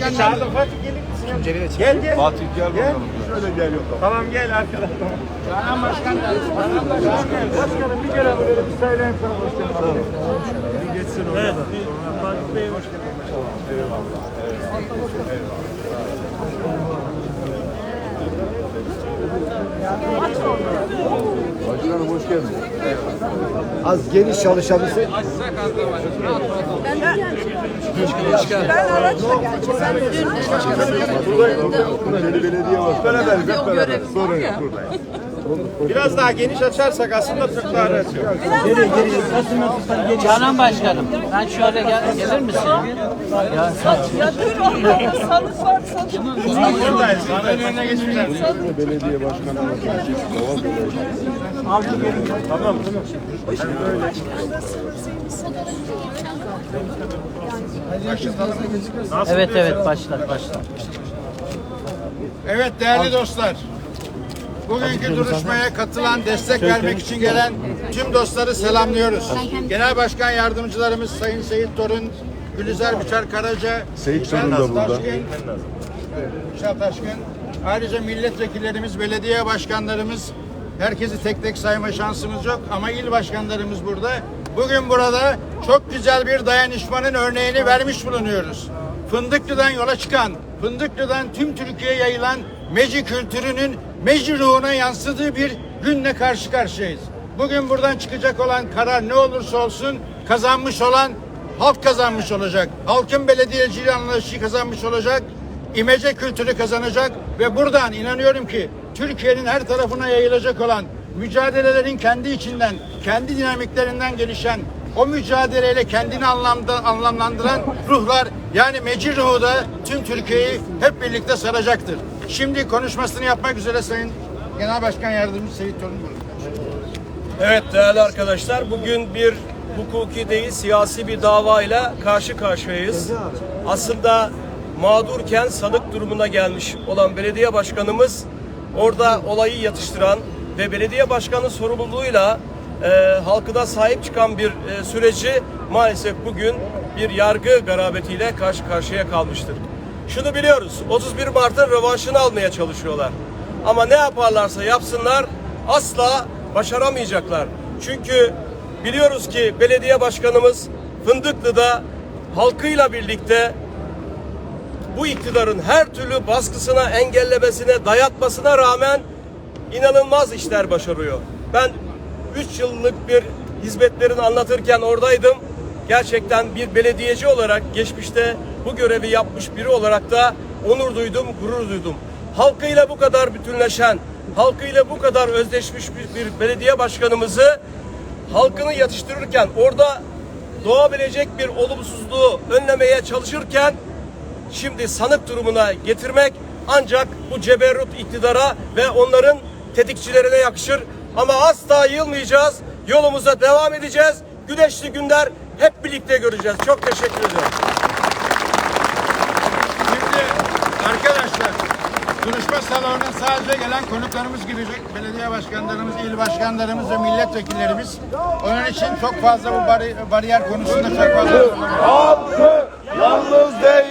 başkanlarımız. Fatih gelir misin? Gel gel. Fatih gel Gel. bakalım. Şöyle gel yok. Tamam gel arkadaşlar. Canan Başkan da. Başkanım, başkanım bir kere böyle bir söyleyin sana hoş geldin. Geçsin orada. Evet. Fatih Bey hoş geldin. Başkanım geldin. Az geniş çalışabilse Ben araçla geleceğim. Ben dün Seni belediye başkanı. Beraber hep o beraber. görevim Sorun var yok ya. Biraz daha geniş açarsak aslında çok daha rahat. Canan Başkanım, ben şöyle gel, gelir misin? Ya, Ya dur salık var salık. Buradayız. Sarayın önüne geçmeyeceğim. Belediye başkanı. evet evet başla başla. Evet değerli dostlar. Bugünkü duruşmaya katılan, destek vermek için gelen tüm dostları selamlıyoruz. Genel Başkan Yardımcılarımız Sayın Seyit Torun, Gülizar Biçer Karaca, Seyit Torun da burada. Şah Taşkın. Ayrıca milletvekillerimiz, belediye başkanlarımız, herkesi tek tek sayma şansımız yok ama il başkanlarımız burada. Bugün burada çok güzel bir dayanışmanın örneğini vermiş bulunuyoruz. Fındıklı'dan yola çıkan, Fındıklı'dan tüm Türkiye'ye yayılan Meci kültürünün Meci ruhuna yansıdığı bir günle karşı karşıyayız. Bugün buradan çıkacak olan karar ne olursa olsun kazanmış olan halk kazanmış olacak. Halkın belediyeciliği anlayışı kazanmış olacak. İmece kültürü kazanacak ve buradan inanıyorum ki Türkiye'nin her tarafına yayılacak olan mücadelelerin kendi içinden, kendi dinamiklerinden gelişen o mücadeleyle kendini anlamda, anlamlandıran ruhlar yani mecir ruhu da tüm Türkiye'yi hep birlikte saracaktır. Şimdi konuşmasını yapmak üzere Sayın Genel Başkan Yardımcısı Seyit Torun. Evet değerli arkadaşlar bugün bir hukuki değil siyasi bir davayla karşı karşıyayız. Aslında mağdurken sanık durumuna gelmiş olan belediye başkanımız orada olayı yatıştıran ve belediye başkanı sorumluluğuyla e, halkına sahip çıkan bir e, süreci maalesef bugün bir yargı garabetiyle karşı karşıya kalmıştır. Şunu biliyoruz 31 Mart'ın rövanşını almaya çalışıyorlar. Ama ne yaparlarsa yapsınlar asla başaramayacaklar. Çünkü biliyoruz ki belediye başkanımız Fındıklı'da halkıyla birlikte bu iktidarın her türlü baskısına, engellemesine, dayatmasına rağmen inanılmaz işler başarıyor. Ben 3 yıllık bir hizmetlerini anlatırken oradaydım. Gerçekten bir belediyeci olarak geçmişte bu görevi yapmış biri olarak da onur duydum, gurur duydum. Halkıyla bu kadar bütünleşen, halkıyla bu kadar özdeşmiş bir, bir belediye başkanımızı halkını yatıştırırken orada doğabilecek bir olumsuzluğu önlemeye çalışırken şimdi sanık durumuna getirmek ancak bu ceberrut iktidara ve onların tetikçilerine yakışır. Ama asla yılmayacağız. Yolumuza devam edeceğiz. Güneşli günler hep birlikte göreceğiz. Çok teşekkür ederim. Şimdi arkadaşlar duruşma salonuna sadece gelen konuklarımız girecek. Belediye başkanlarımız, il başkanlarımız ve milletvekillerimiz. Onun için çok fazla bu bari- bariyer konusunda çok fazla... Halkı yalnız. Fındıklı